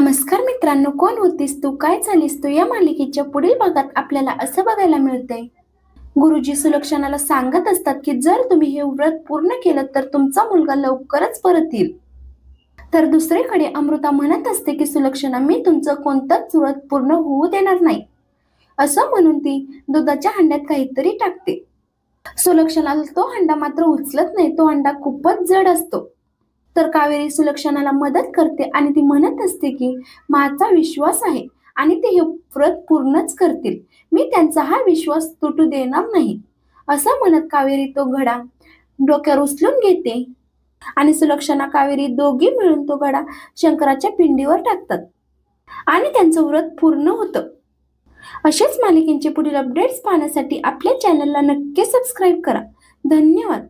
नमस्कार मित्रांनो कोण होतीस तू? काय झालीस तू? या मालिकेच्या पुढील भागात आपल्याला असं बघायला मिळतंय. गुरुजी सुलक्षणाला सांगत असतात की जर तुम्ही हे व्रत पूर्ण केलं तर तुमचा मुलगा लवकरच परत येईल. तर दुसरीकडे अमृता म्हणत असते की सुलक्षणा मी तुमचं कोणतंच व्रत पूर्ण होऊ देणार नाही. असं म्हणून ती दुधाच्या हंड्यात काहीतरी टाकते. सुलक्षणाला तो हंडा मात्र उचलत नाही. तो हंडा खूपच जड असतो. तर कावेरी सुलक्षणाला मदत करते आणि ती म्हणत असते की माझा विश्वास आहे आणि ते हे व्रत पूर्णच करतील. मी त्यांचा हा विश्वास तुटू देणार नाही. असं म्हणत कावेरी तो घडा डोक्यावर उचलून घेते आणि सुलक्षणा कावेरी दोघी मिळून तो घडा शंकराच्या पिंडीवर टाकतात आणि त्यांचं व्रत पूर्ण होतं. अशाच मालिकेंचे पुढील अपडेट्स पाहण्यासाठी आपल्या चॅनलला नक्की सबस्क्राईब करा. धन्यवाद.